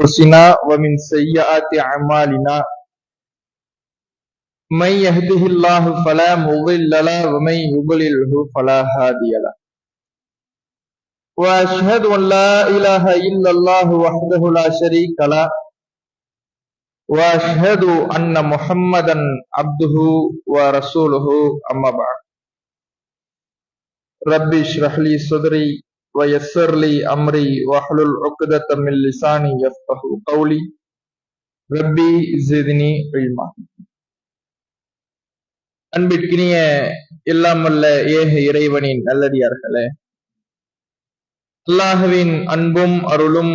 أنفسنا ومن سيئات أعمالنا. من يهده الله فلا مضل له ومن يضلله فلا هادي له. وأشهد أن لا إله إلا الله وحده لا شريك له. وأشهد أن محمدا عبده ورسوله أما بعد. ربي اشرح لي صدري ويسر لي أمري واحلل عقدة من لساني يفقه قولي ربي زدني علما அன்பிற்கினிய இல்லாமல்ல ஏக இறைவனின் நல்லடியார்களே அல்லாஹுவின் அன்பும் அருளும்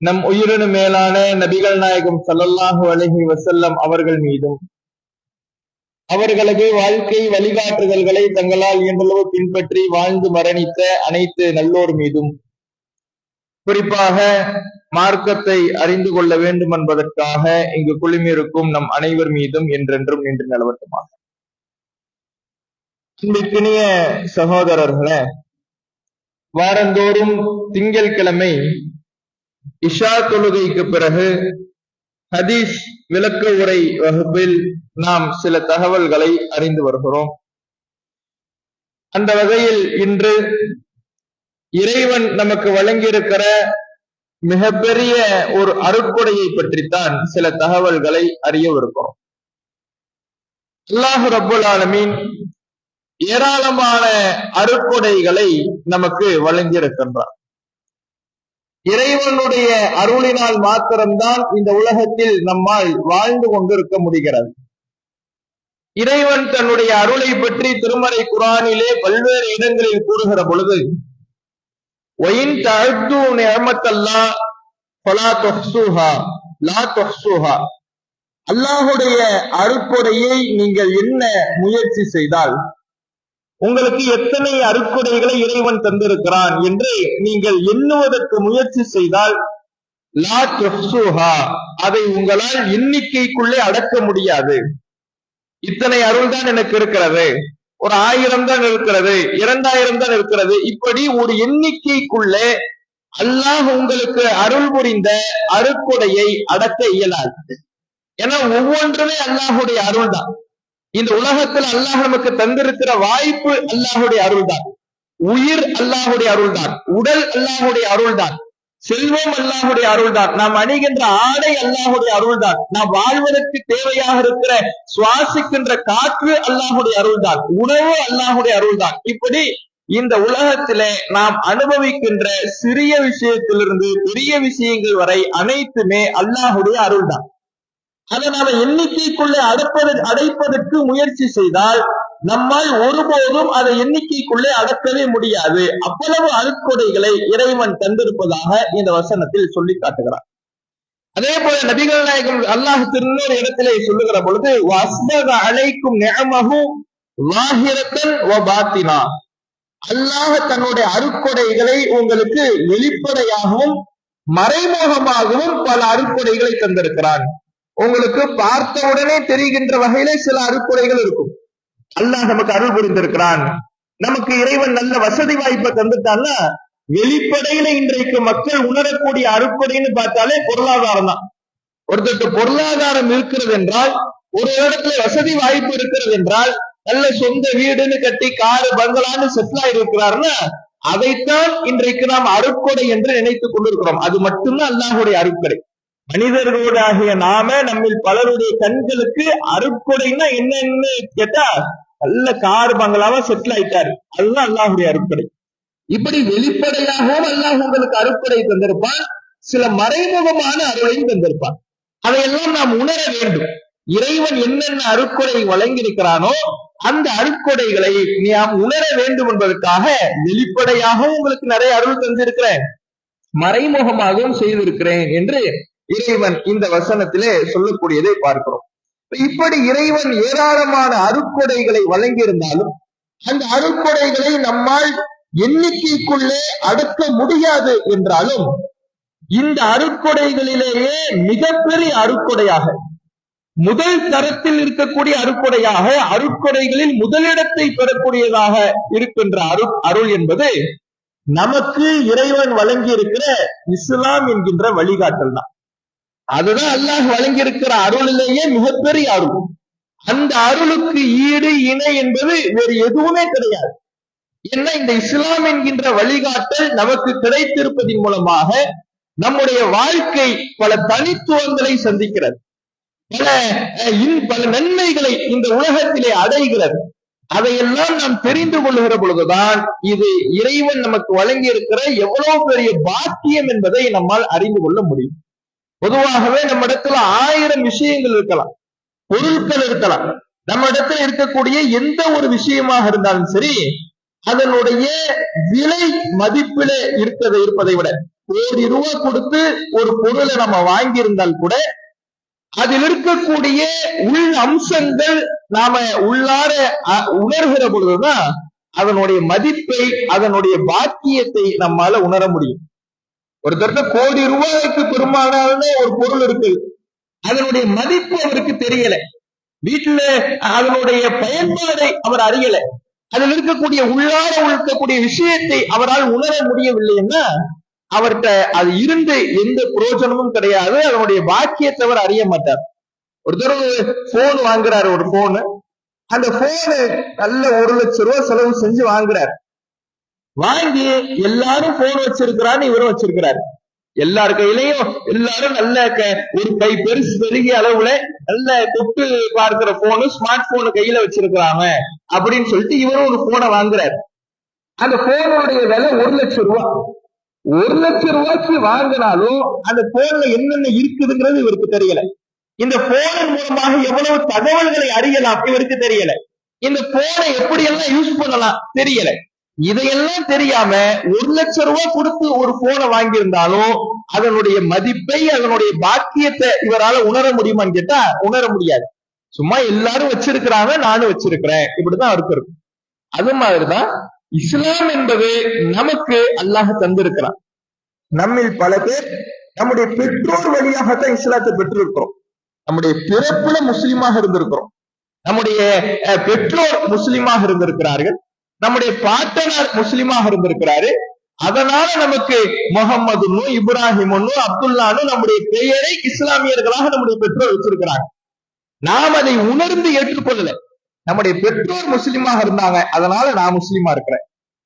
நம் உயிரினு மேலான நபிகள் நாயகம் ஸல்லல்லாஹு அலைஹி வஸல்லம் அவர்கள் மீதும் அவர்களது வாழ்க்கை வழிகாட்டுதல்களை தங்களால் இயன்றளவு பின்பற்றி வாழ்ந்து மரணித்த அனைத்து நல்லோர் மீதும். குறிப்பாக மார்க்கத்தை அறிந்து கொள்ள வேண்டும் என்பதற்காக இங்கு குழுமியிருக்கும் நம் அனைவர் மீதும் என்றென்றும் நின்று நிலவட்டுமாக. அன்பிற்கினிய சகோதரர்களே வாரந்தோறும் திங்கட்கிழமை இஷா தொழுகைக்கு பிறகு ஹதீஸ் விளக்க உரை வகுப்பில் நாம் சில தகவல்களை அறிந்து வருகிறோம். அந்த வகையில் இன்று இறைவன் நமக்கு வழங்கியிருக்கிற மிகப்பெரிய ஒரு அருட்கொடையை பற்றித்தான் சில தகவல்களை அறியவிருக்கிறோம். அல்லாஹு ரபுல் ஆலமீன் ஏராளமான அருட்கொடைகளை நமக்கு வழங்கியிருக்கின்றார். இறைவனுடைய அருளினால் மாத்திரம்தான் இந்த உலகத்தில் நம்மால் வாழ்ந்து கொண்டிருக்க முடிகிறது. இறைவன் தன்னுடைய அருளை பற்றி திருமறை குரானிலே பல்வேறு இடங்களில் கூறுகிற பொழுது ஒயின் தழ்த்து நேமத்தல்லா பலா தொஹ்சூஹா லா தொஹ்சூஹா. அல்லாஹுடைய அருட்கொடையை நீங்கள் என்ன முயற்சி செய்தால் உங்களுக்கு எத்தனை அருட்கொடைகளை இறைவன் தந்திருக்கிறான் என்று நீங்கள் எண்ணுவதற்கு முயற்சி செய்தால் லா தொஹ்சூஹா. அதை உங்களால் எண்ணிக்கைக்குள்ளே அடக்க முடியாது. இத்தனை அருள் தான் எனக்கு இருக்கிறது. ஒரு ஆயிரம் தான் இருக்கிறது இரண்டாயிரம் தான் இருக்கிறது. இப்படி ஒரு எண்ணிக்கைக்குள்ளே அல்லாஹ் உங்களுக்கு அருள் புரிந்த அருக்குடையை அடக்க இயலாது. ஏன்னா ஒவ்வொன்றுமே அல்லாஹுடைய அருள் தான் இந்த உலகத்தில் அல்லாஹ் நமக்கு தந்திருக்கிற வாய்ப்பு அல்லாஹுடைய அருள் தான் உயிர் அல்லாஹுடைய அருள் தான் உடல் அல்லாஹுடைய அருள் தான் செல்வம் அல்லாஹுடைய அருள் தான் நாம் அணிகின்ற ஆடை அல்லாஹுடைய அருள்தான். நாம் வாழ்வதற்கு தேவையாக இருக்கிற சுவாசிக்கின்ற காற்று அல்லாஹுடைய அருள் தான் உணவு அல்லாஹுடைய அருள்தான். இப்படி இந்த உலகத்திலே நாம் அனுபவிக்கின்ற சிறிய விஷயத்திலிருந்து பெரிய விஷயங்கள் வரை அனைத்துமே அல்லாஹுடைய அருள் அதனால அதை எண்ணிக்கைக்குள்ளே அடப்பது அடைப்பதற்கு முயற்சி செய்தால் நம்மால் ஒருபோதும் அதை எண்ணிக்கைக்குள்ளே அடக்கவே முடியாது. அவ்வளவு அருட்கொடைகளை இறைவன் தந்திருப்பதாக இந்த வசனத்தில் சொல்லி காட்டுகிறார். அதே போல நபிகள் நாயகம் அல்லாஹ் திருநூறு இடத்திலே சொல்லுகிற பொழுது வஸ்தக அழைக்கும் நியமகும் பாத்தினா. அல்லாஹ் தன்னுடைய அருட்கொடைகளை உங்களுக்கு வெளிப்படையாகவும் மறைமுகமாகவும் பல அருட்கொடைகளை தந்திருக்கிறான். உங்களுக்கு பார்த்த உடனே தெரிகின்ற வகையிலே சில அருட்கொடைகள் இருக்கும். அல்லாஹ் நமக்கு அருள் புரிந்திருக்கிறான். நமக்கு இறைவன் நல்ல வசதி வாய்ப்பை தந்துட்டான்னா வெளிப்படையில இன்றைக்கு மக்கள் உணரக்கூடிய அறுப்படைன்னு பார்த்தாலே பொருளாதாரம் தான். ஒருத்தருக்கு பொருளாதாரம் இருக்கிறது என்றால் ஒரு இடத்துல வசதி வாய்ப்பு இருக்கிறது என்றால் நல்ல சொந்த வீடுன்னு கட்டி காரு பங்களான்னு செட்டில் ஆயிருக்கிறாருன்னா அதைத்தான் இன்றைக்கு நாம் அருட்கொடை என்று நினைத்துக் கொண்டிருக்கிறோம். அது மட்டும்தான் அல்லாஹுடைய அருட்கொடை மனிதர்களோடாகிய நாம நம்மில் பலருடைய கண்களுக்கு அருட்கொடைன்னா என்னன்னு கேட்டா நல்ல கார் பங்களாவா செட்டில் ஆயிட்டாரு. அதுதான் அல்லாஹுடைய அருட்கொடை இப்படி வெளிப்படையாகவும் அல்லாஹ் உங்களுக்கு அருட்கொடை தந்திருப்பான். சில மறைமுகமான அருளையும் தந்திருப்பான். அதையெல்லாம் நாம் உணர வேண்டும். இறைவன் என்னென்ன அருட்கொடை வழங்கியிருக்கிறானோ அந்த அருட்கொடைகளை நாம் உணர வேண்டும் என்பதற்காக வெளிப்படையாகவும் உங்களுக்கு நிறைய அருள் தந்திருக்கிறேன். மறைமுகமாகவும் செய்திருக்கிறேன் என்று இறைவன் இந்த வசனத்திலே சொல்லக்கூடியதை பார்க்கிறோம். இப்படி இறைவன் ஏராளமான அருட்கொடைகளை வழங்கியிருந்தாலும் அந்த அருக்கொடைகளை நம்மால் எண்ணிக்கைக்குள்ளே அடக்க முடியாது என்றாலும் இந்த அருக்கொடைகளிலேயே மிகப்பெரிய அருக்கொடையாக முதல் தரத்தில் இருக்கக்கூடிய அருக்கொடையாக அருட்கொடைகளில் முதலிடத்தை பெறக்கூடியதாக இருக்கின்ற அருள் அருள் என்பது நமக்கு இறைவன் வழங்கி இருக்கிற இஸ்லாம் என்கின்ற வழிகாட்டல் தான். அதுதான் அல்லாஹ் வழங்கி இருக்கிற அருளிலேயே மிகப்பெரிய அருள். அந்த அருளுக்கு ஈடு இணை என்பது வேறு எதுவுமே கிடையாது. என்ன இந்த இஸ்லாம் என்கின்ற வழிகாட்டல் நமக்கு கிடைத்திருப்பதன் மூலமாக நம்முடைய வாழ்க்கை பல தனித்துவங்களை சந்திக்கிறது. பல இன்- பல நன்மைகளை இந்த உலகத்திலே அடைகிறது. அதையெல்லாம் நாம் தெரிந்து கொள்ளுகிற பொழுதுதான் இது இறைவன் நமக்கு வழங்கி இருக்கிற எவ்வளவு பெரிய பாக்கியம் என்பதை நம்மால் அறிந்து கொள்ள முடியும். பொதுவாகவே நம்ம இடத்துல ஆயிரம் விஷயங்கள் இருக்கலாம். பொருட்கள் இருக்கலாம். நம்ம இடத்துல இருக்கக்கூடிய எந்த ஒரு விஷயமாக இருந்தாலும் சரி அதனுடைய விலை மதிப்பில இருக்கிறது இருப்பதை விட ஒரு ரூபா கொடுத்து ஒரு பொருளை நம்ம வாங்கியிருந்தால் கூட அதில் இருக்கக்கூடிய உள் அம்சங்கள் நாம உள்ளார உணர்கிற பொழுதுதான் அதனுடைய மதிப்பை அதனுடைய பாக்கியத்தை நம்மால உணர முடியும். ஒருத்தர்கிட்ட கோடி ரூபாய்க்கு பெருமானான ஒரு பொருள் இருக்கு. அதனுடைய மதிப்பு அவருக்கு தெரியல. வீட்டுல அதனுடைய பயன்பாடை அவர் அறியல. அதில் இருக்கக்கூடிய உள்ளார இருக்கக்கூடிய விஷயத்தை அவரால் உணர முடியவில்லைன்னா அவர்கிட்ட அது இருந்து எந்த பிரயோஜனமும் கிடையாது. அதனுடைய பாக்கியத்தை அவர் அறிய மாட்டார். ஒருத்தர் போன் வாங்குறாரு ஒரு போன் அந்த போனு நல்ல ஒரு லட்சம் ரூபாய் செலவு செஞ்சு வாங்குறாரு. வாங்கி எல்லாரும் போன் வச்சிருக்கிறான்னு இவரும் வச்சிருக்கிறாரு. எல்லார் கையிலயும் எல்லாரும் நல்ல க- ஒரு கை பெருசு பெருகிய அளவுல நல்ல தொட்டு பார்க்கிற போனு ஸ்மார்ட் போன் கையில வச்சிருக்கிறாங்க அப்படின்னு சொல்லிட்டு இவரும் ஒரு போனை வாங்குறாரு. அந்த போனுடைய விலை ஒரு லட்சம் ரூபாய் ஒரு லட்சம் ரூபாய்க்கு வாங்கினாலும் அந்த போன்ல என்னென்ன இருக்குதுங்கிறது இவருக்கு தெரியல. இந்த போனின் மூலமாக எவ்வளவு தகவல்களை அறியலாம் இவருக்கு தெரியல. இந்த போனை எப்படி எல்லாம் யூஸ் பண்ணலாம் தெரியல. இதையெல்லாம் தெரியாம ஒரு லட்சம் ரூபாய் கொடுத்து ஒரு போனை வாங்கியிருந்தாலும் அதனுடைய மதிப்பை அதனுடைய பாக்கியத்தை இவரால உணர முடியுமான்னு கேட்டா உணர முடியாது. சும்மா எல்லாரும் வச்சிருக்கிறாங்க நானும் வச்சிருக்கிறேன். இப்படிதான் அவருக்கு இருக்கும் அது மாதிரிதான் இஸ்லாம் என்பது நமக்கு அல்லாஹ் தந்திருக்கிறான். நம்மில் பல பேர் நம்முடைய பெற்றோர் வழியாகத்தான் இஸ்லாத்தை பெற்றிருக்கிறோம். நம்முடைய பிறப்புல முஸ்லீமாக இருந்திருக்கிறோம். நம்முடைய அஹ், பெற்றோர் முஸ்லீமாக இருந்திருக்கிறார்கள். நம்முடைய பாட்டனார் முஸ்லிமாக இருந்திருக்கிறாரு. அதனால நமக்கு முகம்மதுன்னு இப்ராஹிமுன்னு அப்துல்லானு நம்முடைய பெயரை இஸ்லாமியர்களாக நம்முடைய பெற்றோர் வச்சிருக்கிறாங்க. நாம் அதை உணர்ந்து ஏற்றுக்கொள்ளல. நம்முடைய பெற்றோர் முஸ்லிமாக இருந்தாங்க அதனால நான் முஸ்லிமா இருக்கிறேன்.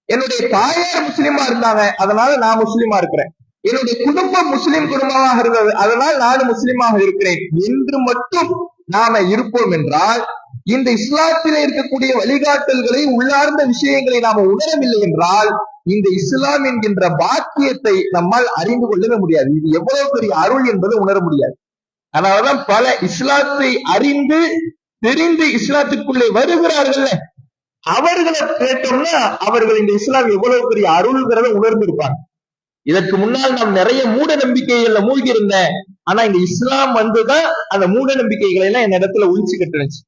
என்னுடைய தாயார் முஸ்லிமா இருந்தாங்க அதனால நான் முஸ்லிமா இருக்கிறேன். என்னுடைய குடும்பம் முஸ்லிம் குடும்பமாக இருந்தது அதனால் நான் முஸ்லிமாக இருக்கிறேன். என்று மட்டும் நாம இருப்போம் என்றால் இந்த இஸ்லாத்திலே இருக்கக்கூடிய வழிகாட்டல்களை உள்ளார்ந்த விஷயங்களை நாம உணரவில்லை என்றால் இந்த இஸ்லாம் என்கின்ற பாக்கியத்தை நம்மால் அறிந்து கொள்ளவே முடியாது. இது எவ்வளவு பெரிய அருள் என்பதை உணர முடியாது. அதனாலதான் பல இஸ்லாத்தை அறிந்து தெரிந்து இஸ்லாத்துக்குள்ளே வருகிறார்கள் அவர்களை கேட்டோம்னா அவர்கள் இந்த இஸ்லாம் எவ்வளவு பெரிய அருள்கிறத உணர்ந்திருப்பாங்க. இதற்கு முன்னால் நாம் நிறைய மூட நம்பிக்கைகள்ல மூழ்கி இருந்தேன் ஆனா இந்த இஸ்லாம் வந்துதான் அந்த மூட நம்பிக்கைகளை எல்லாம் என் இடத்துல ஒழிச்சு கட்டுனுச்சு.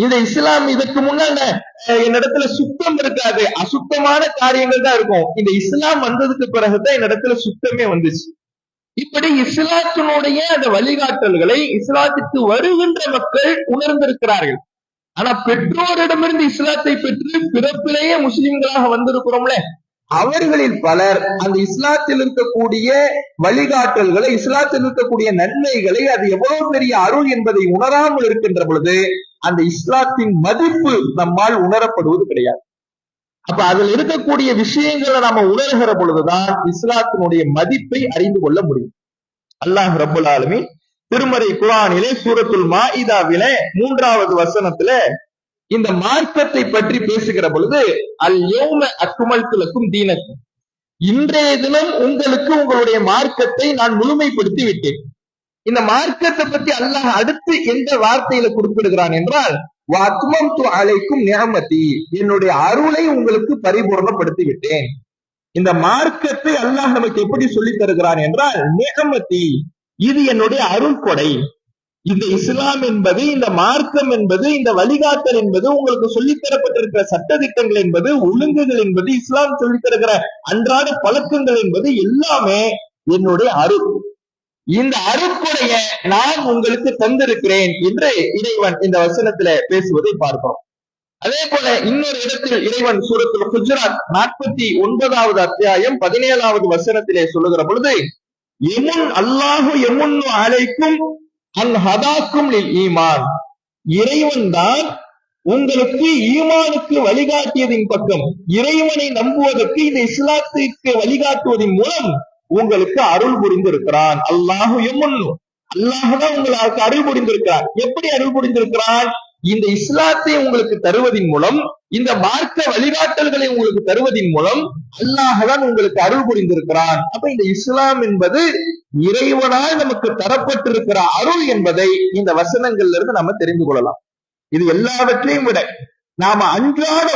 இந்த இஸ்லாம் இதுக்கு முன்னால் அஹ், என்னிடத்துல சுத்தம் இருக்காது. அசுத்தமான காரியங்கள் தான் இருக்கும். இந்த இஸ்லாம் வந்ததுக்கு பிறகுதான் என்னிடத்துல சுத்தமே வந்துச்சு. இப்படி இஸ்லாத்தினுடைய அந்த வழிகாட்டல்களை இஸ்லாத்திற்கு வருகின்ற மக்கள் உணர்ந்திருக்கிறார்கள். ஆனா பெற்றோரிடமிருந்து இஸ்லாத்தை பெற்று பிறப்பிலேயே முஸ்லிம்களாக வந்திருக்கிறோம்ல. அவர்களில் பலர் அந்த இஸ்லாத்தில் இருக்கக்கூடிய வழிகாட்டல்களை இஸ்லாத்தில் இருக்கக்கூடிய நன்மைகளை அது எவ்வளவு பெரிய அருள் என்பதை உணராமல் இருக்கின்ற பொழுது அந்த இஸ்லாத்தின் மதிப்பு நம்மால் உணரப்படுவது கிடையாது. அப்ப அதில் இருக்கக்கூடிய விஷயங்களை நாம உணர்கிற பொழுதுதான் இஸ்லாத்தினுடைய மதிப்பை அறிந்து கொள்ள முடியும். அல்லாஹ் ரபுல் ஆலமி திருமறை குரானிலே சூரத்துல் மாஇதாவிலே மூன்றாவது வசனத்துல இந்த மார்க்கத்தை பற்றி பேசுகிற பொழுது அல் யோம அக்குமல்துலக்கும் தீனக்கும். இன்றைய தினம் உங்களுக்கு உங்களுடைய மார்க்கத்தை நான் முழுமைப்படுத்தி விட்டேன். இந்த மார்க்கத்தை பத்தி அல்லாஹ் அடுத்து எந்த வார்த்தையில குறிப்பிடுகிறான் என்றால் வாத்மம் து அலைக்கும் நியமதி. என்னுடைய அருளை உங்களுக்கு பரிபூர்ணப்படுத்தி விட்டேன். இந்த மார்க்கத்தை அல்லாஹ் நமக்கு எப்படி சொல்லித் தருகிறான் என்றால் நியமதி. இது என்னுடைய அருள் கொடை இந்த இஸ்லாம் என்பது இந்த மார்க்கம் என்பது இந்த வழிகாட்டல் என்பது உங்களுக்கு சொல்லித் தரப்பட்டிருக்கிற சட்டதிட்டங்கள் என்பது ஒழுங்குகள் என்பது இஸ்லாம் சொல்லித் தருகிற அன்றாட பழக்கங்கள் என்பது எல்லாமே என்னுடைய அருள். இந்த அருப்புடைய நான் உங்களுக்கு தந்திருக்கிறேன் என்று இறைவன் இந்த வசனத்துல பேசுவதை பார்க்கிறோம். அதே போல இன்னொரு இடத்தில் இறைவன் சூரத்தில் குஜராத் நாற்பத்தி ஒன்பதாவது அத்தியாயம் பதினேழாவது வசனத்திலே சொல்லுகிற பொழுது எமுன் அல்லாஹு எமுன்னு அலைக்கும் அல் ஹதாக்கும் ஈமான். இறைவன் தான் உங்களுக்கு ஈமானுக்கு வழிகாட்டியதின் பக்கம். இறைவனை நம்புவதற்கு இந்த இஸ்லாத்துக்கு வழிகாட்டுவதன் மூலம் உங்களுக்கு அருள் புரிந்திருக்கிறான். அல்லாஹு எம்முன்னு. அல்லாஹுதான் உங்களுக்கு அருள் புரிந்திருக்கிறான். எப்படி அருள் புரிந்திருக்கிறான்? இந்த இஸ்லாத்தை உங்களுக்கு தருவதன் மூலம் இந்த மார்க்க வழிகாட்டல்களை உங்களுக்கு தருவதன் மூலம் அல்லாஹதான் உங்களுக்கு அருள் புரிந்திருக்கிறான். அப்ப இந்த இஸ்லாம் என்பது இறைவனால் நமக்கு தரப்பட்டிருக்கிற அருள் என்பதை இந்த வசனங்கள்ல இருந்து நம்ம தெரிந்து கொள்ளலாம். இது எல்லாவற்றையும் விட நாம அன்றாட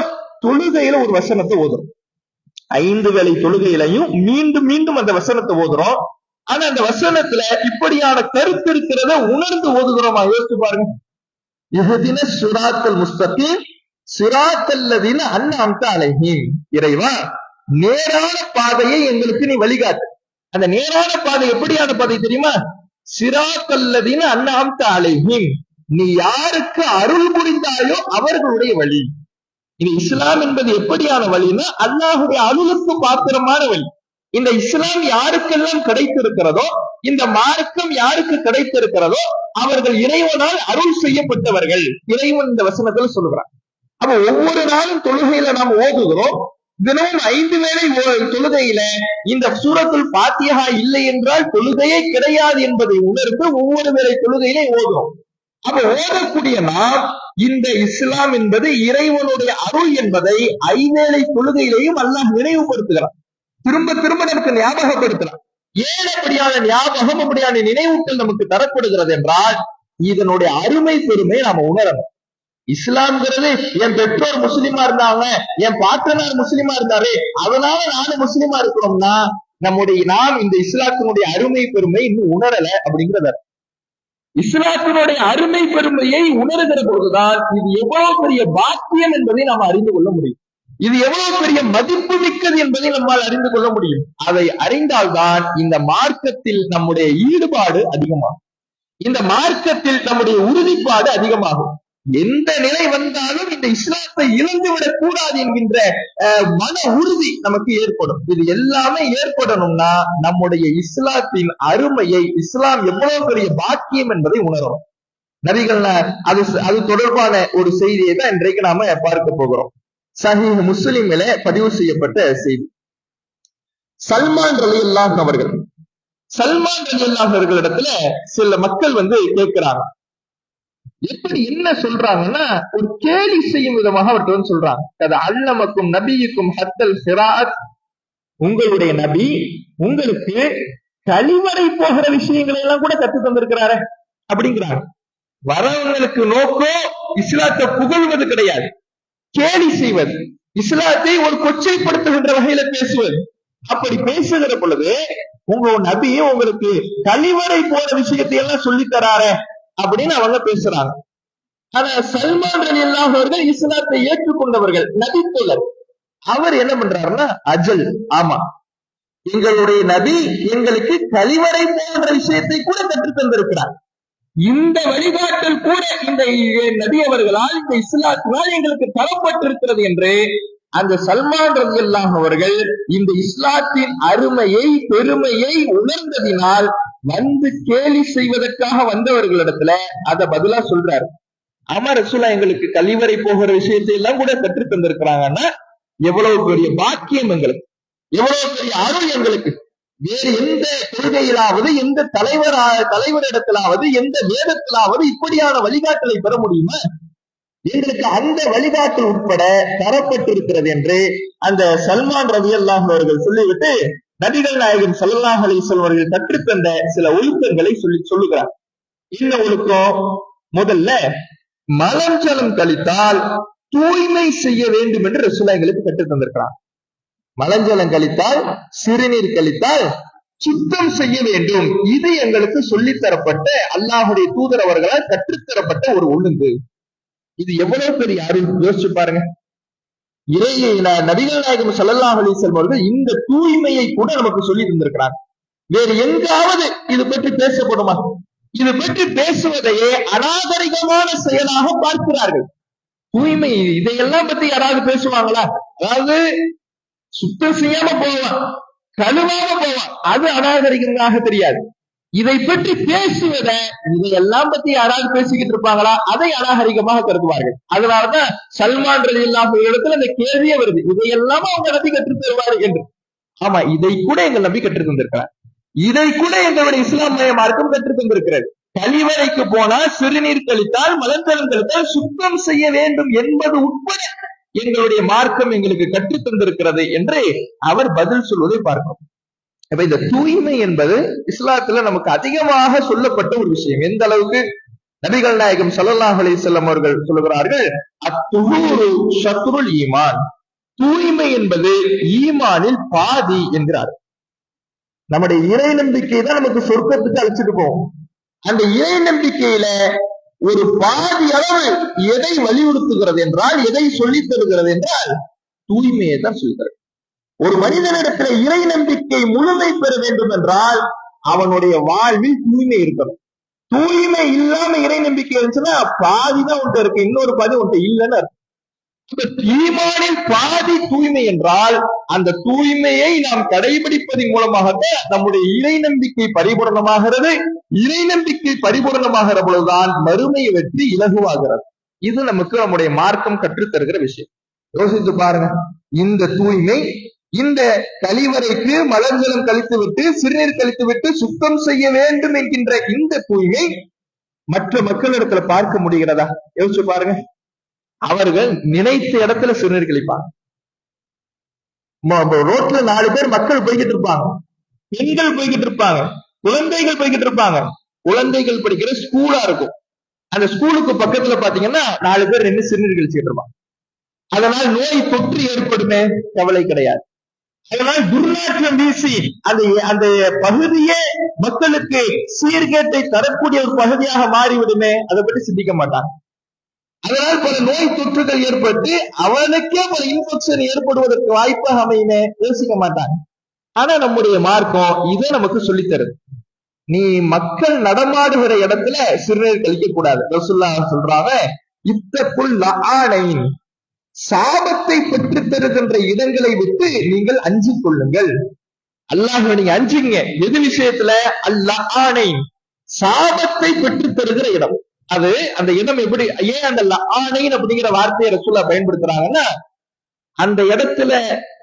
தொழுகையில ஒரு வசனத்தை ஓதுறோம். ஐந்து வேளை தொழுகையிலையும் மீண்டும் மீண்டும் அந்த வசனத்தை ஓதுறோம். ஆனா அந்த வசனத்துல இப்படியான கருத்து இருக்கிறத உணர்ந்து ஓதுகிறோமா? யோசிச்சு பாருங்க. சுராத்தல் முஸ்தகீம் சிராத்தல்லதின அண்ணாம்த அலைஹீம் இறைவா நேரான பாதையை எங்களுக்கு நீ வழிகாட்டு. அந்த நேரான பாதை எப்படியான பாதை தெரியுமா? சிராத்தல்லதின அண்ணாம்த அலைஹீம் நீ யாருக்கு அருள் புரிந்தாயோ அவர்களுடைய வழி. இது இஸ்லாம் என்பது எப்படியான வழின்னா அல்லாஹுடைய அருளுக்கு பாத்திரமான வழி. இந்த இஸ்லாம் யாருக்கெல்லாம் கிடைத்திருக்கிறதோ இந்த மார்க்கம் யாருக்கு கிடைத்திருக்கிறதோ அவர்கள் இறைவனால் அருள் செய்யப்பட்டவர்கள். இறைவன் இந்த வசனத்துல சொல்லுகிறார் அப்ப ஒவ்வொரு நாளும் தொழுகையில நாம் ஓதுகிறோம். தினமும் ஐந்து வேளை ஓ- தொழுகையில இந்த சூரத்தில் பாத்தியகா இல்லை என்றால் தொழுகையே கிடையாது என்பதை உணர்ந்து ஒவ்வொரு வேளை தொழுகையிலே ஓதுறோம். அப்ப ஓதக்கூடிய நாம் இந்த இஸ்லாம் என்பது இறைவனுடைய அருள் என்பதை ஐவேளை தொழுகையிலையும் அல்லாஹ் நினைவுபடுத்துகிறான். திரும்ப திரும்ப நமக்கு ஞாபகப்படுத்துறான் ஏன் அப்படியான ஞாபகம் அப்படியான நினைவூட்டல் நமக்கு தரப்படுகிறது என்றால் இதனுடைய அருமை பெருமை நாம உணரணும். இஸ்லாம்ங்கிறது என் பெற்றோர் முஸ்லிமா இருந்தாங்க என் பாட்டனார் முஸ்லிமா இருந்தாரு அதனால நானும் முஸ்லிமா இருக்கணும்னா நம்முடைய நாம் இந்த இஸ்லாத்தினுடைய அருமை பெருமை இன்னும் உணரல அப்படிங்கிறத இஸ்லாத்தினுடைய அருமை பெருமையை உணர்கிற பொழுதுதான் இது எவ்வளவு பெரிய பாக்கியம் என்பதை நாம் அறிந்து கொள்ள முடியும். இது எவ்வளவு பெரிய மதிப்பு மிக்கது என்பதை நம்மால் அறிந்து கொள்ள முடியும். அதை அறிந்தால்தான் இந்த மார்க்கத்தில் நம்முடைய ஈடுபாடு அதிகமாகும். இந்த மார்க்கத்தில் நம்முடைய உறுதிப்பாடு அதிகமாகும். எந்த நிலை வந்தாலும் இந்த இஸ்லாத்தை இழந்து விடக் கூடாது என்கின்ற அஹ், மன உறுதி நமக்கு ஏற்படும். இது எல்லாமே ஏற்படணும்னா நம்முடைய இஸ்லாத்தின் அருமையை இஸ்லாம் எவ்வளவு பெரிய பாக்கியம் என்பதை உணரும் நபிகள் அது அது தொடர்பான ஒரு செய்தியை தான் இன்றைக்கு நாம பார்க்க போகிறோம். சஹி முஸ்லிமில பதிவு செய்யப்பட்ட செய்தி. சல்மான் ரலி அவர்கள் சல்மான் ரலி அவர்களிடத்துல சில மக்கள் வந்து கேட்கிறாங்க. எப்படி என்ன சொல்றாங்கன்னா ஒரு கேலி செய்யும் விதமாக அவர்கிட்ட வந்து சொல்றாங்க. அது அல்லமக்கும் நபியுக்கும் ஹத்தல் சிராத். உங்களுடைய நபி உங்களுக்கு கழிவறை போகிற விஷயங்களை எல்லாம் கூட கத்து தந்திருக்கிறாரே அப்படிங்கிறாங்க வரவங்களுக்கு நோக்கம் இஸ்லாத்தை புகழ்வது கிடையாது. கேலி செய்வது இஸ்லாத்தை ஒரு கொச்சைப்படுத்துகின்ற வகையில பேசுவது. அப்படி பேசுகிற பொழுது உங்க நபி உங்களுக்கு கழிவறை போற விஷயத்தை எல்லாம் சொல்லி தராரே அப்படின்னு அவங்க பேசுறாங்க. ஆனா சல்மான் அலி அவர்கள் இஸ்லாத்தை ஏற்றுக்கொண்டவர்கள் நபித்தோழர். அவர் என்ன பண்றாருன்னா அஜல் ஆமா. எங்களுடைய நபி எங்களுக்கு கழிவறை போன்ற விஷயத்தை கூட கற்றுத் தந்திருக்கிறார். இந்த வழிகாட்டல் கூட இந்த நபி அவர்களால் இந்த இஸ்லாத்தினால் எங்களுக்கு தரப்பட்டிருக்கிறது என்று அந்த சல்மான் ரவி அவர்கள் இந்த இஸ்லாத்தின் அருமையை பெருமையை உணர்ந்ததினால் வந்து கேலி செய்வதற்காக வந்தவர்களிடத்துல அத பதிலா சொல்றாரு. ஆமா ரசூலா எங்களுக்கு கழிவறை போகிற விஷயத்தை எல்லாம் கூட கற்றுத் தந்திருக்கிறாங்கன்னா எவ்வளவு பெரிய பாக்கியம் எங்களுக்கு எவ்வளவு பெரிய அருள் எங்களுக்கு. வேறு எந்த கொள்கையிலாவது எந்த தலைவர் தலைவரிடத்திலாவது எந்த வேதத்திலாவது இப்படியான வழிகாட்டலை பெற முடியுமா? எங்களுக்கு அந்த வழிகாட்டல் உட்பட தரப்பட்டிருக்கிறது என்று அந்த சல்மான் ரவி அல்லாஹ் அவர்கள் சொல்லிவிட்டு நபிகள் நாயகன் சல்லாஹ் அலிசல் அவர்கள் கற்றுத்தந்த சில ஒழுக்கங்களை சொல்லி சொல்லுகிறார். என்ன ஒழுக்கம் முதல்ல மலம் ஜலம் கழித்தால் தூய்மை செய்ய வேண்டும் என்று ரசுல்லா எங்களுக்கு கற்றுத் தந்திருக்கிறார் மலஞ்சலம் கழித்தால் சிறுநீர் கழித்தால் சுத்தம் செய்ய வேண்டும். இது எங்களுக்கு சொல்லித்தரப்பட்ட அல்லாஹுடைய தூதர் அவர்களால் கற்றுத்தரப்பட்ட ஒரு ஒழுங்கு. இது எவ்வளவு பெரிய அறிவு? யோசிச்சு பாருங்க. இறைய நபிகள் நாயகம் ஸல்லல்லாஹு அலி செல்வர்கள் இந்த தூய்மையை கூட நமக்கு சொல்லி இருந்திருக்கிறார் வேறு எங்காவது இது பற்றி பேசப்படுமா? இது பற்றி பேசுவதையே அநாகரிகமான செயலாக பார்க்கிறார்கள். தூய்மை இதையெல்லாம் பத்தி யாராவது பேசுவாங்களா? அதாவது சுத்தம் செய்யாம போவான் கழுவாம போவான் அது அநாகரிகமாக தெரியாது. இதை பற்றி பேசுவத இதையெல்லாம் பத்தி யாராவது பேசிக்கிட்டு இருப்பாங்களா? அதை அநாகரிகமாக கருதுவார்கள். அதனாலதான் சல்மான் ரலி இடத்துல இந்த கேள்வியே வருது. இதையெல்லாம் அவங்க நம்பி கற்றுத் தருவாரு என்று. ஆமா இதை கூட எங்கள் நம்பி கற்றுத் தந்திருக்கிறார் இதை கூட எங்களுடைய இஸ்லாமிய மார்க்கம் கற்றுத் தந்திருக்கிறது. கழிவறைக்கு போனால் சிறுநீர் கழித்தால் மலர்ந்தலம் கழித்தால் சுத்தம் செய்ய வேண்டும் என்பது உட்பட எங்களுடைய மார்க்கம் எங்களுக்கு கற்றுத் தந்திருக்கிறது என்று அவர் பதில் சொல்வதை பார்க்கிறோம். அப்ப இந்த தூய்மை என்பது இஸ்லாத்துல நமக்கு அதிகமாக சொல்லப்பட்ட ஒரு விஷயம். எந்த அளவுக்கு நபிகள் நாயகம் ஸல்லல்லாஹு அலைஹி வஸல்லம் அவர்கள் சொல்லுகிறார்கள்? அத்துஹூரு ஷத்ருல் ஈமான். தூய்மை என்பது ஈமானில் பாதி என்கிறார். நம்முடைய இறை நம்பிக்கை தான் நமக்கு சொர்க்கத்துக்கு அழைச்சிட்டு அந்த இறை நம்பிக்கையில ஒரு பாதி அளவு எதை வலியுறுத்துகிறது என்றால் எதை சொல்லித் தருகிறது என்றால் தூய்மையை தான் தருகிறது ஒரு மனிதனிடத்துல இறை நம்பிக்கை முழுமை பெற வேண்டும் என்றால் அவனுடைய வாழ்வில் தூய்மை இருக்கணும். தூய்மை இல்லாம இறை நம்பிக்கை இருந்துச்சுன்னா பாதிதான் உன்ட்ட இருக்கு இன்னொரு பாதி உன்ட்ட இல்லைன்னு அர்த்தம். ஈமானின் பாதி தூய்மை என்றால் அந்த தூய்மையை நாம் கடைபிடிப்பதன் மூலமாகத்தான் நம்முடைய இறை நம்பிக்கை பரிபூரணமாகிறது. இறை நம்பிக்கை பரிபூரணமாகிற பொழுதுதான் மறுமையை வெற்றி இலகுவாகிறது. இது நமக்கு நம்முடைய மார்க்கம் கற்றுத் தருகிற விஷயம். யோசித்து பாருங்க. இந்த தூய்மை இந்த கழிவறைக்கு மலர்களும் கழித்து விட்டு சிறுநீர் கழித்து விட்டு சுத்தம் செய்ய வேண்டும் என்கின்ற இந்த தூய்மை மற்ற மக்களிடத்துல பார்க்க முடிகிறதா? யோசிச்சு பாருங்க. அவர்கள் நினைத்த இடத்துல சிறுநீர் கழிப்பாங்க. ரோட்ல நாலு பேர் மக்கள் போய்கிட்டு இருப்பாங்க. பெண்கள் போய்கிட்டு இருப்பாங்க. குழந்தைகள் போய்கிட்டு இருப்பாங்க. குழந்தைகள் படிக்கிற ஸ்கூலா இருக்கும். அந்த ஸ்கூலுக்கு பக்கத்துல பாத்தீங்கன்னா நாலு பேர் நின்று சிறுநீர் கழிச்சுட்டு இருப்பாங்க. அதனால் நோய் தொற்று ஏற்படுமே கவலை கிடையாது. அதனால் துர்நாற்றம் வீசி அந்த அந்த பகுதியே மக்களுக்கு சீர்கேட்டை தரக்கூடிய ஒரு பகுதியாக மாறிவிடுமே அதை பற்றி சிந்திக்க மாட்டாங்க. அதனால் பல நோய் தொற்றுகள் ஏற்பட்டு அவனுக்கே பல இன்ஃபெக்ஷன் ஏற்படுவதற்கு வாய்ப்பாக அமையுமே யோசிக்க மாட்டாங்க. ஆனா நம்முடைய மார்க்கம் இதை நமக்கு சொல்லித் தருது நீ மக்கள் நடமாடுகிற இடத்துல சிறுநீர் கழிக்க கூடாது ரசுல்லா சொல்றாங்க இத்தக்குள் லஆனைன் சாபத்தை பெற்று தருகின்ற இடங்களை விட்டு நீங்கள் அஞ்சு கொள்ளுங்கள். அல்லாஹ் நீங்க அஞ்சுங்க. எது விஷயத்துல? அல்லாஹ் சாபத்தை பெற்று தருகிற இடம். அது அந்த இடம் எப்படி ஏன் அந்த லஆனைன் அப்படிங்கிற வார்த்தையை ரசூலா பயன்படுத்துறாங்கன்னா அந்த இடத்துல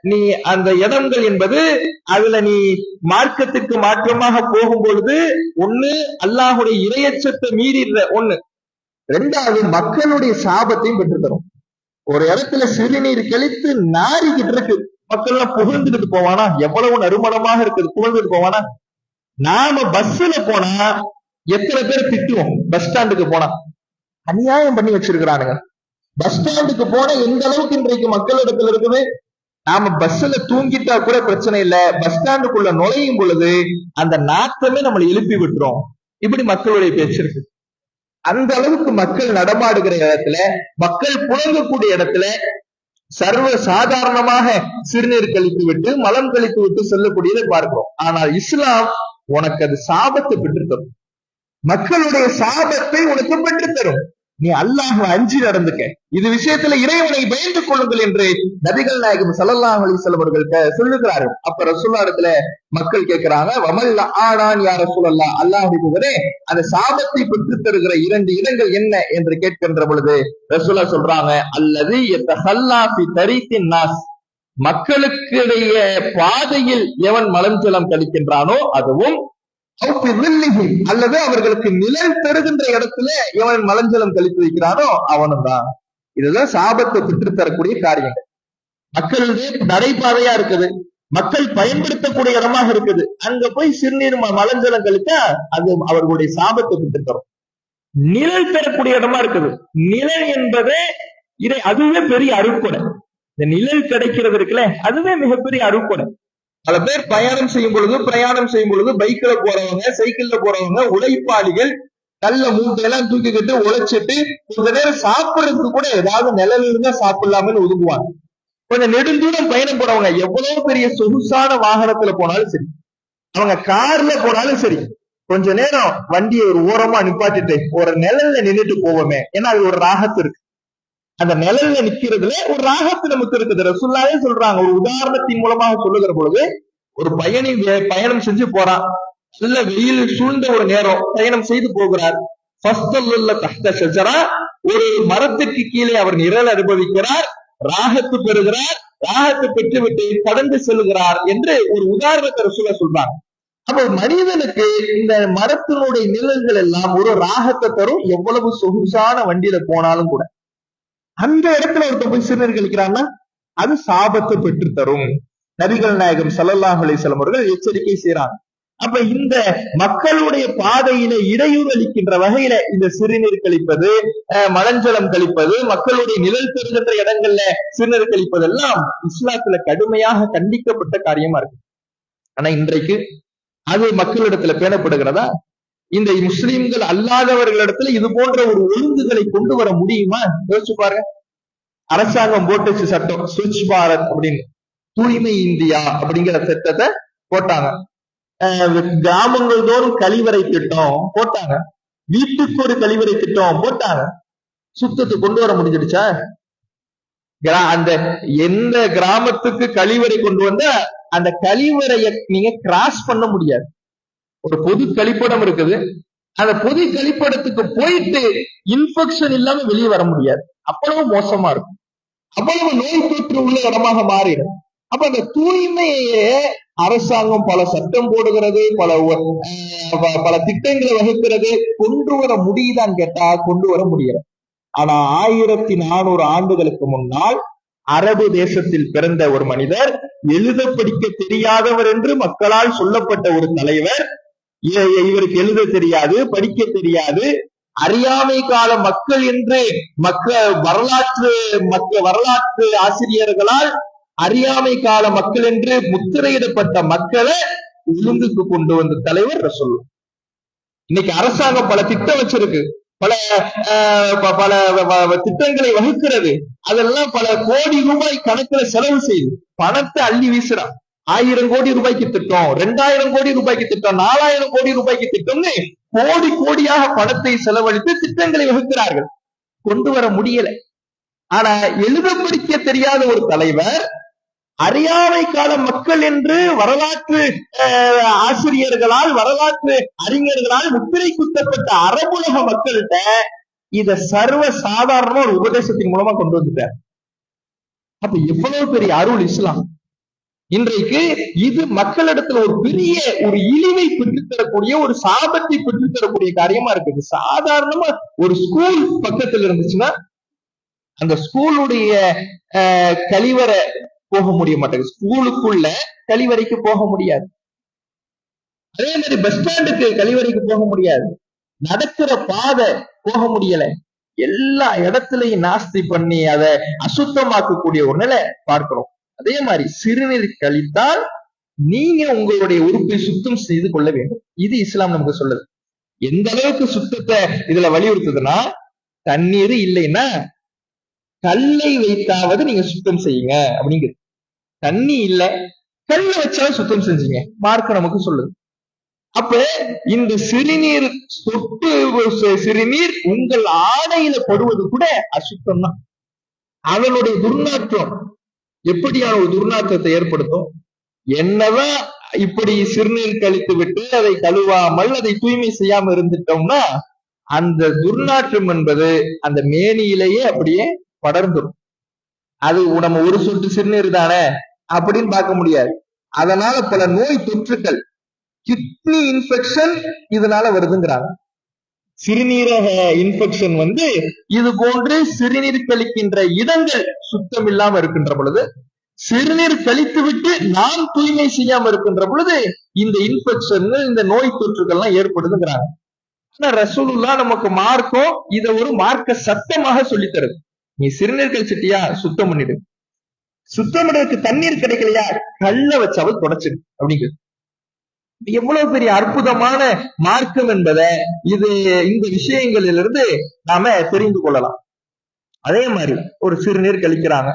நீ அந்த இடங்கள் என்பது அதுல நீ மார்க்கத்துக்கு மாற்றமாக போகும் பொழுது ஒண்ணு அல்லாஹுடைய இரையச்சத்தை மீறிடுற ஒண்ணு. ரெண்டாவது மக்களுடைய சாபத்தையும் பெற்றுத்தரும் ஒரு இடத்துல சிறுநீர் கழித்து நாரிக்கிட்டு இருக்கு. மக்கள் எல்லாம் புகழ்ந்துகிட்டு போவானா? எவ்வளவு நறுமணமாக இருக்குது புகழ்ந்துட்டு போவானா? நாம பஸ்ல போனா எத்தனை பேர் திட்டுவோம்? பஸ் ஸ்டாண்டுக்கு போனா. அநியாயம் பண்ணி வச்சிருக்கிறானுங்க. பஸ் ஸ்டாண்டுக்கு போனா எந்த அளவுக்கு இன்றைக்கு மக்களிடத்துல இருக்குது? நாம பஸ்ல தூங்கிட்டா கூட பிரச்சனை இல்ல. பஸ் ஸ்டாண்டுக்குள்ள நுழையும் பொழுது அந்த நாத்தமே நம்மளை எழுப்பி விட்டுரும். இப்படி மக்களுடைய பேச்சு இருக்கு. அந்த அளவுக்கு மக்கள் நடமாடுகிற இடத்துல மக்கள் புழங்கக்கூடிய இடத்துல சர்வ சாதாரணமாக சிறுநீர் கழித்து விட்டு மலம் கழித்து விட்டு செல்லக்கூடியதை பார்க்கிறோம். ஆனால் இஸ்லாம் உனக்கு அது சாபத்தை பெற்றுத்தரும். மக்களுடைய சாபத்தை உனக்கு பெற்றுத்தரும். நீ அல்லாஹ் அஞ்சு நடந்துக்க. இது விஷயத்துல இறைவனை பயந்து கொள்ளுங்கள் என்று நபிகள் நாயகம் ஸல்லல்லாஹு அலைஹி வஸல்லம் சொல்லுகிறார்கள். அப்ப ரசூல்லா மக்கள் கேட்கிறாங்க வமல்ல ஆனான் யார ரசூலல்லா அல்லாஹ் அந்த சாபத்தை பெற்று தருகிற இரண்டு இடங்கள் என்ன என்று கேட்கின்ற பொழுது ரசூலா சொல்றாங்க அல்லது எத்த ஹல்லாஃபி தரித்தின் நாஸ். மக்களுக்கிடைய பாதையில் எவன் மலம் ஜலம் கழிக்கின்றானோ அதுவும் அல்லது அவர்களுக்கு நிழல் தருகின்ற இடத்துல எவன் மலஞ்சலம் கழித்து வைக்கிறானோ அவனும் தான் இதுதான் சாபத்தை பெற்று தரக்கூடிய காரியங்கள். மக்களுக்கு நடைபாதையா இருக்குது. மக்கள் பயன்படுத்தக்கூடிய இடமாக இருக்குது. அங்க போய் சிறுநீர் மலஞ்சலம் கழித்தா அது அவர்களுடைய சாபத்தை பெற்று தரும் நிழல் தரக்கூடிய இடமா இருக்குது. நிழல் என்பது இதை அதுவே பெரிய அருட்கொடை இந்த நிழல் கிடைக்கிறது இருக்குல்ல அதுவே மிகப்பெரிய அருட்கொடை பல பேர் பயணம் செய்யும் பொழுது பிரயாணம் செய்யும் பொழுது பைக்ல போறவங்க சைக்கிள்ல போறவங்க உழைப்பாளிகள் நல்ல மூட்டையெல்லாம் தூக்கிக்கிட்டு உழைச்சிட்டு கொஞ்ச நேரம் சாப்பிடுறதுக்கு கூட ஏதாவது நிழல் இருந்தா சாப்பிடலாமன்னு ஒதுங்குவாங்க கொஞ்சம் நெடுந்தூரம் பயணம் போறவங்க எவ்வளவு பெரிய சொகுசான வாகனத்துல போனாலும் சரி அவங்க கார்ல போனாலும் சரி கொஞ்ச நேரம் வண்டியை ஒரு ஓரமா நிப்பாட்டிட்டு ஒரு நிழல்ல நின்னுட்டு போவோமே. ஏன்னா அது ஒரு ராகத்து இருக்கு அந்த நிழல்ல நிக்கிறதுல ஒரு ராகத்து நமக்கு இருக்குது. ரசுல்லாவே சொல்றாங்க. ஒரு உதாரணத்தின் மூலமாக சொல்லுகிற பொழுது ஒரு பயணி பயணம் செஞ்சு போறான் நல்ல வெயில் சூழ்ந்த ஒரு நேரம் பயணம் செய்து போகிறார். ஒரு மரத்துக்கு கீழே அவர் நிழல் அனுபவிக்கிறார். ராகத்து பெறுகிறார். ராகத்து பெற்றுவிட்டு கடந்து செல்கிறார் என்று ஒரு உதாரணத்தை ரசூலா சொல்றாங்க. அப்ப மனிதனுக்கு இந்த மரத்தினுடைய நிழல்கள் எல்லாம் ஒரு ராகத்தை தரும். எவ்வளவு சொகுசான வண்டியில போனாலும் கூட. அந்த இடத்துல ஒருத்த போய் சிறுநீர் கழிக்கிறான்னா அது சாபத்தை பெற்று தரும் நபிகள் நாயகம் ஸல்லல்லாஹு அலைஹி அவர்கள் எச்சரிக்கை செய்யறாங்க அப்ப இந்த மக்களுடைய பாதையில இடையூறு அளிக்கின்ற வகையில இந்த சிறுநீர் கழிப்பது மலஞ்சலம் கழிப்பது மக்களுடைய நிழல் பெறுகின்ற இடங்கள்ல சிறுநீர் கழிப்பதெல்லாம் இஸ்லாத்துல கடுமையாக கண்டிக்கப்பட்ட காரியமா இருக்கு. ஆனா இன்றைக்கு அது மக்களிடத்துல பேணப்படுகிறதா? இந்த முஸ்லிம்கள் அல்லாதவர்களிடத்துல இது போன்ற ஒரு ஒழுங்குகளை கொண்டு வர முடியுமா? யோசிச்சு பாருங்க. அரசாங்கம் போட்டுச்சு சட்டம். ஸ்வச் பாரத் அப்படின்னு. தூய்மை இந்தியா அப்படிங்கிற சட்டத்தை போட்டாங்க. அஹ் கிராமங்கள் தோறும் கழிவறை திட்டம் போட்டாங்க. வீட்டுக்கு ஒரு கழிவறை திட்டம் போட்டாங்க. சுத்தத்தை கொண்டு வர முடிஞ்சிடுச்சா? கிரா- அந்த எந்த கிராமத்துக்கு கழிவறை கொண்டு வந்தா அந்த கழிவறைய நீங்க கிராஸ் பண்ண முடியாது. ஒரு பொது கழிப்படம் இருக்குது. அந்த பொது கழிப்படத்துக்கு போயிட்டு இன்ஃபெக்ஷன் இல்லாம வெளியே வர முடியாது. அவ்வளவு மோசமா இருக்கும். அவ்வளவு நோய் தொற்று உள்ள இடமாக மாறிடும். அப்ப அந்த தூய்மையே அரசாங்கம் பல சட்டம் போடுகிறது பல பல திட்டங்களை வகுக்கிறது. கொண்டு வர முடியுதான்னு கேட்டா கொண்டு வர முடியல. ஆனா ஆயிரத்தி நானூறு ஆண்டுகளுக்கு முன்னால் அரபு தேசத்தில் பிறந்த ஒரு மனிதர் எழுத படிக்க தெரியாதவர் என்று மக்களால் சொல்லப்பட்ட ஒரு தலைவர் இவருக்கு எழுத தெரியாது படிக்க தெரியாது. அறியாமை கால மக்கள் என்று மக்க வரலாற்று மக்க வரலாற்று ஆசிரியர்களால் அறியாமை கால மக்கள் என்று முத்திரையிடப்பட்ட மக்களை ஒழுங்குக்கு கொண்டு வந்த தலைவர் ரசூல். இன்னைக்கு அரசாங்கம் பல திட்டம் வச்சிருக்கு. பல பல வ- வ- திட்டங்களை வகுக்கிறது. அதெல்லாம் பல கோடி ரூபாய் கணக்குல செலவு செய்யுது பணத்தை அள்ளி வீசுறான். ஆயிரம் கோடி ரூபாய்க்கு திட்டம் ரெண்டாயிரம் கோடி ரூபாய்க்கு திட்டம் நாலாயிரம் கோடி ரூபாய்க்கு திட்டம்னு கோடி கோடியாக பணத்தை செலவழித்து திட்டங்களை வகுக்கிறார்கள். கொண்டு வர முடியல. ஆனா எழுத படிக்க தெரியாத ஒரு தலைவர் அறியாமை கால மக்கள் என்று வரலாற்று அஹ், ஆசிரியர்களால் வரலாற்று அறிஞர்களால் முத்திரை குத்தப்பட்ட அரபுலக மக்கள்கிட்ட இத சர்வ சாதாரண ஒரு உபதேசத்தின் மூலமா கொண்டு வந்துட்டார். அப்ப எவ்வளவு பெரிய அருள் இஸ்லாம்? இன்றைக்கு இது மக்களிடத்துல ஒரு பெரிய ஒரு இழிவை பெற்றுத்தரக்கூடிய ஒரு சாபத்தை பெற்றுத்தரக்கூடிய காரியமா இருக்குது. சாதாரணமா ஒரு ஸ்கூல் பக்கத்துல இருந்துச்சுன்னா அந்த ஸ்கூலுடைய அஹ், கழிவறை போக முடிய மாட்டேங்குது. ஸ்கூலுக்குள்ள கழிவறைக்கு போக முடியாது. அதே மாதிரி பஸ் ஸ்டாண்டுக்கு கழிவறைக்கு போக முடியாது. நடக்கிற பாதை போக முடியல. எல்லா இடத்துலயும் நாஸ்தி பண்ணி அதை அசுத்தமாக்கக்கூடிய ஒரு நிலை பார்க்கிறோம். அதே மாதிரி சிறுநீர் கழித்தால் நீங்க உங்களுடைய உறுப்பை சுத்தம் செய்து கொள்ள வேண்டும். இது இஸ்லாம் நமக்கு சொல்லுது. எந்த அளவுக்கு சுத்தத்தை இதுல வலியுறுத்துதுன்னா தண்ணீர் இல்லைன்னா கல்லை வைத்தாவது நீங்க சுத்தம் செய்யுங்க அப்படிங்கிறது. தண்ணி இல்ல கல்லை வச்சாலும் சுத்தம் செஞ்சீங்க. மார்க்க நமக்கு சொல்லுது. அப்ப இந்த சிறுநீர் சொட்டு சிறுநீர் உங்கள் ஆடையில படுவது கூட அசுத்தம் தான் அதனுடைய துர்நாற்றம் எப்படியான ஒரு துர்நாற்றத்தை ஏற்படுத்தும்? என்னதான் இப்படி சிறுநீர் கழித்து விட்டு அதை கழுவாமல் அதை தூய்மை செய்யாம இருந்துட்டோம்னா அந்த துர்நாற்றம் என்பது அந்த மேனியிலேயே அப்படியே படர்ந்துடும் அது நம்ம ஒரு சொட்டு சிறுநீர் தானே? அப்படின்னு பார்க்க முடியாது. அதனால பல நோய் தொற்றுக்கள் கிட்னி இன்ஃபெக்ஷன் இதனால வருதுங்கிறாங்க. சிறுநீரக இன்ஃபெக்ஷன் வந்து இது போன்று சிறுநீர் கழிக்கின்ற இடங்கள் சுத்தம் இல்லாம இருக்கின்ற பொழுது சிறுநீர் கழித்து விட்டு நாம் தூய்மை செய்யாம இருக்கின்ற பொழுது இந்த இன்ஃபெக்ஷன் இந்த நோய் தொற்றுகள்லாம் ஏற்படுதுங்கிறாங்க. ஆனா ரசூலுல்லா நமக்கு மார்க்கம் இத ஒரு மார்க்க சட்டமாக சொல்லித் தருது நீ சிறுநீர் கழிச்சிட்டியா சுத்தம் பண்ணிடு. சுத்தம் பண்ணுறதுக்கு தண்ணீர் கிடைக்கலையா? கல்ல வச்சாவது தொடச்சிடு அப்படிங்கிறது. எவ்வளவு பெரிய அற்புதமான மார்க்கம் என்பதை இது இந்த விஷயங்களிலிருந்து நாம தெரிந்து கொள்ளலாம். அதே மாதிரி ஒரு சிறுநீர் கழிக்கிறாங்க.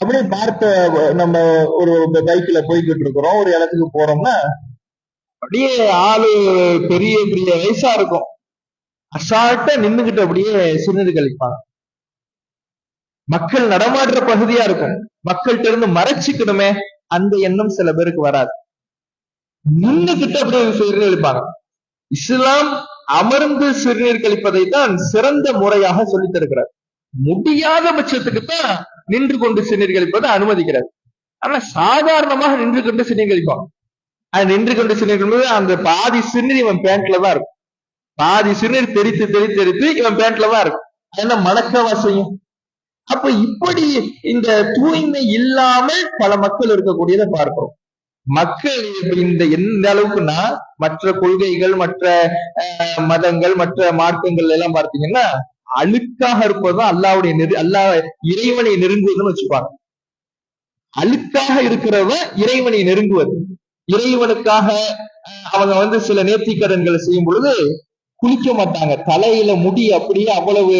அப்படியே பார்த்த நம்ம ஒரு பைக்ல போய்கிட்டு இருக்கிறோம். ஒரு இடத்துக்கு போறோம்னா அப்படியே ஆளு பெரிய பெரிய வயசா இருக்கும். அசால்ட்டா நின்னுகிட்டு அப்படியே சிறுநீர் கழிப்பாங்க. மக்கள் நடமாடுற பகுதியா இருக்கும். மக்கள்கிட்ட இருந்து மறைச்சிக்கணுமே அந்த எண்ணம் சில பேருக்கு வராது. நின்றுகிட்டு அப்படியே சிறுநீர் கழிப்பாங்க இஸ்லாம் அமர்ந்து சிறுநீர் கழிப்பதை தான் சிறந்த முறையாக சொல்லித் தருகிறார். முடியாத பட்சத்துக்கு தான் நின்று கொண்டு சிறுநீர் கழிப்பதை அனுமதிக்கிறார். ஆனா சாதாரணமாக நின்று கொண்டு சிறுநீர் கழிப்பான் அது நின்று கொண்டு சிறுநீர் கழிப்பது அந்த பாதி சிறுநீர் இவன் பேண்ட்ல தான் இருக்கும். பாதி சிறுநீர் தெரித்து தெரித்து தெரித்து இவன் பேண்ட்ல தான் இருக்கும். என்ன மணக்கவா செய்யும் அப்ப இப்படி இந்த தூய்மை இல்லாமல் பல மக்கள் இருக்கக்கூடியதை பார்க்கிறோம். மக்கள் இந்த எந்த அளவுக்குன்னா மற்ற கொள்கைகள் மற்ற அஹ், மதங்கள் மற்ற மார்க்கங்கள் எல்லாம் பார்த்தீங்கன்னா அழுக்காக இருப்பதும் அல்லாவுடைய நெரு அல்லா இறைவனை நெருங்குவதுன்னு வச்சுப்பாங்க. அழுக்காக இருக்கிறவன் இறைவனை நெருங்குவது. இறைவனுக்காக அவங்க வந்து சில நேர்த்திக்கடன்களை செய்யும் பொழுது குளிக்க மாட்டாங்க. தலையில முடி அப்படியே அவ்வளவு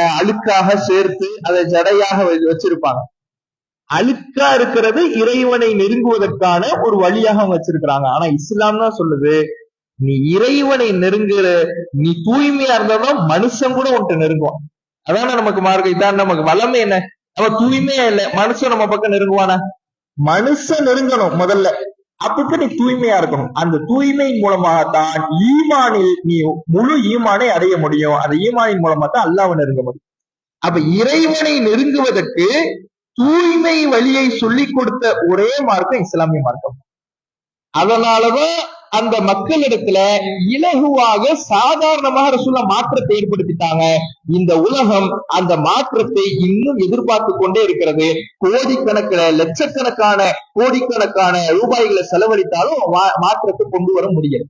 அஹ், அழுக்காக சேர்த்து அதை ஜடையாக வச்சிருப்பாங்க. அழுக்கா இருக்கிறது இறைவனை நெருங்குவதற்கான ஒரு வழியாக வச்சிருக்கிறாங்க. ஆனா இஸ்லாம் தான் சொல்லுது நீ இறைவனை நெருங்குற நீ தூய்மையா இருந்தாலும் மனுஷன் கூட உன்ட்ட நெருங்குவான். அதான நமக்கு மார்க்கம்? இதான் நமக்கு வளமை என்ன? நம்ம தூய்மையா இல்ல மனுஷன் நம்ம பக்கம் நெருங்குவானா? மனுஷன் நெருங்கணும் முதல்ல. அப்பப்ப நீ தூய்மையா இருக்கணும். அந்த தூய்மை மூலமாகத்தான் ஈமானில் நீ முழு ஈமானை அடைய முடியும். அந்த ஈமானின் மூலமா தான் அல்லாவை நெருங்க முடியும். அப்ப இறைவனை நெருங்குவதற்கு தூய்மை வழியை சொல்லிக் கொடுத்த ஒரே மார்க்கம் இஸ்லாமிய மார்க்கம். அதனாலதான் அந்த மக்களிடத்துல இலகுவாக சாதாரணமாக ரசூலா மாற்றத்தை ஏற்படுத்திட்டாங்க. இந்த உலகம் அந்த மாற்றத்தை இன்னும் எதிர்பார்த்து கொண்டே இருக்கிறது. கோடிக்கணக்கில் லட்சக்கணக்கான கோடிக்கணக்கான ரூபாய்களை செலவழித்தாலும் மாற்றத்தை கொண்டு வர முடியாது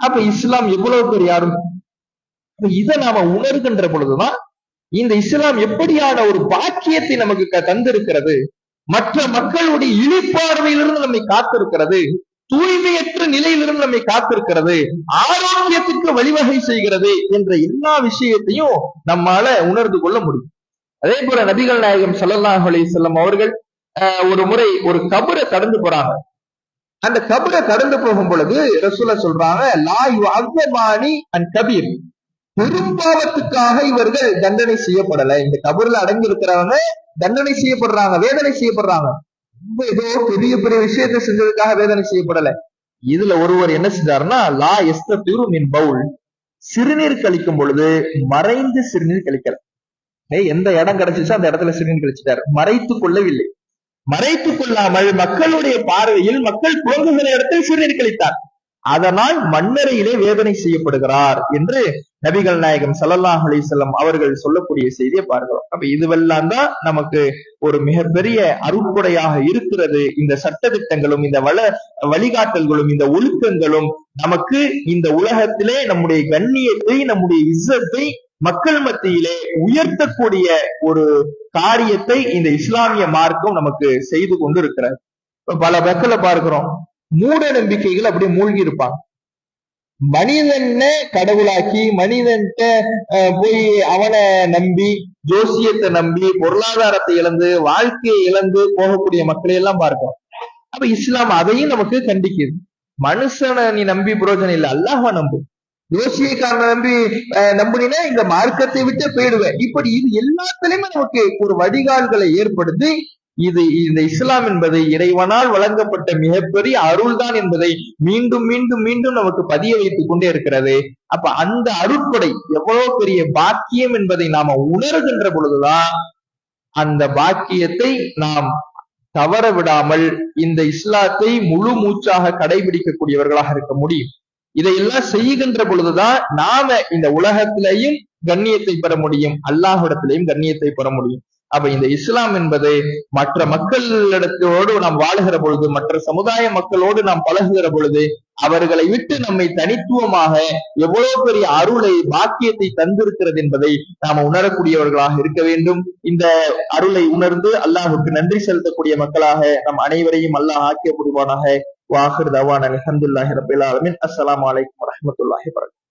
அப்ப இஸ்லாம் எவ்வளவு பேர் யாரும்? இதை நாம உணர்கின்ற பொழுதுதான் இந்த இஸ்லாம் எப்படியான ஒரு பாக்கியத்தை நமக்கு க- தந்திருக்கிறது? மற்ற மக்களுடைய இழிப்பார்வையிலிருந்து நம்மை காத்திருக்கிறது. தூய்மையற்ற நிலையிலிருந்து நம்மை காத்திருக்கிறது. ஆரோக்கியத்துக்கு வழிவகை செய்கிறது என்ற எல்லா விஷயத்தையும் நம்மால உணர்ந்து கொள்ள முடியும். அதே போல நபிகள் நாயகம் ஸல்லல்லாஹு அலிசல்லம் அவர்கள் ஒரு முறை ஒரு கபரை கடந்து போறாங்க. அந்த கபரை கடந்து போகும் பொழுது ரசூல சொல்றாங்க லாய் யுஅzzபானி அண்ட் கபீர். பெரும்பாவத்துக்காக இவர்கள் தண்டனை செய்யப்படல. இந்த கபர்ல அடங்கி இருக்கிறவங்க தண்டனை செய்யப்படுறாங்க வேதனை செய்யப்படுறாங்க. ரொம்ப ஏதோ பெரிய பெரிய விஷயத்தை செஞ்சதுக்காக வேதனை செய்யப்படல. இதுல ஒருவர் என்ன செஞ்சாருன்னா லா எஸ்தூரு மின் பவுல். சிறுநீர் கழிக்கும் பொழுது மறைந்து சிறுநீர் கழிக்கல. ஏய், எந்த இடம் கிடைச்சிச்சோ அந்த இடத்துல சிறுநீர் கழிச்சிட்டாரு. மறைத்துக் கொள்ளவில்லை. மறைத்துக் கொள்ளாமல் மக்களுடைய பார்வையில் மக்கள் புழங்குகிற இடத்தில் சிறுநீர் கழித்தார். அதனால் மண்ணறையிலே வேதனை செய்யப்படுகிறார் என்று நபிகள் நாயகம் ஸல்லல்லாஹு அலிசல்லம் அவர்கள் சொல்லக்கூடிய செய்தியை பார்க்கிறோம் அப்ப இதுவெல்லாம் தான் நமக்கு ஒரு மிகப்பெரிய அருட்கொடையாக இருக்கிறது. இந்த சட்டதிட்டங்களும் இந்த வள வழிகாட்டல்களும் இந்த ஒழுக்கங்களும் நமக்கு இந்த உலகத்திலே நம்முடைய கண்ணியத்தை நம்முடைய இஸ்ஸத்தை மக்கள் மத்தியிலே உயர்த்தக்கூடிய ஒரு காரியத்தை இந்த இஸ்லாமிய மார்க்கம் நமக்கு செய்து கொண்டு இருக்கிறது பல மக்களை பார்க்கிறோம். மூட நம்பிக்கைகள் அப்படியே மூழ்கி இருப்பாங்க. மனிதனை கடவுளாக்கி மனிதன்கிட்ட போய் அவனை நம்பி ஜோசியத்தை நம்பி பொருளாதாரத்தை இழந்து வாழ்க்கையை இழந்து போகக்கூடிய மக்களை எல்லாம் பார்க்கிறோம். அப்ப இஸ்லாம் அதையும் நமக்கு கண்டிக்குது மனுஷனை நீ நம்பி புரோஜனம் இல்லை அல்லாஹ நம்பு. ஜோசியக்காரனை நம்பி அஹ், இந்த மார்க்கத்தை விட்டு போயிடுவேன். இப்படி இது எல்லாத்துலயுமே நமக்கு ஒரு வடிகால்களை ஏற்படுத்தி இது இந்த இஸ்லாம் என்பது இறைவனால் வழங்கப்பட்ட மிகப்பெரிய அருள்தான் என்பதை மீண்டும் மீண்டும் மீண்டும் நமக்கு பதிய வைத்துக் கொண்டே இருக்கிறது. அப்ப அந்த அருட்கொடை எவ்வளவு பெரிய பாக்கியம் என்பதை நாம உணர்கின்ற பொழுதுதான் அந்த பாக்கியத்தை நாம் தவற விடாமல் இந்த இஸ்லாத்தை முழு மூச்சாக கடைபிடிக்கக்கூடியவர்களாக இருக்க முடியும். இதையெல்லாம் செய்கின்ற பொழுதுதான் நாம இந்த உலகத்திலையும் கண்ணியத்தை பெற முடியும் அல்லாஹிடத்திலையும் கண்ணியத்தை பெற முடியும். அப்ப இந்த இஸ்லாம் என்பது மற்ற மக்களிடத்தோடு நாம் வாழுகிற பொழுது மற்ற சமுதாய மக்களோடு நாம் பழகுகிற பொழுது அவர்களை விட்டு நம்மை தனித்துவமாக எவ்வளவு பெரிய அருளை பாக்கியத்தை தந்திருக்கிறது என்பதை நாம உணரக்கூடியவர்களாக இருக்க வேண்டும். இந்த அருளை உணர்ந்து அல்லாஹுக்கு நன்றி செலுத்தக்கூடிய மக்களாக நம் அனைவரையும் அல்லாஹ் ஆக்கிய புரிவானாக வாஹிர் தவான் அலமதுல்லாஹி ரபில் ஆலமின். அஸ்லாம் வலைக்கம் வரமத்துல்லாஹி வரகம்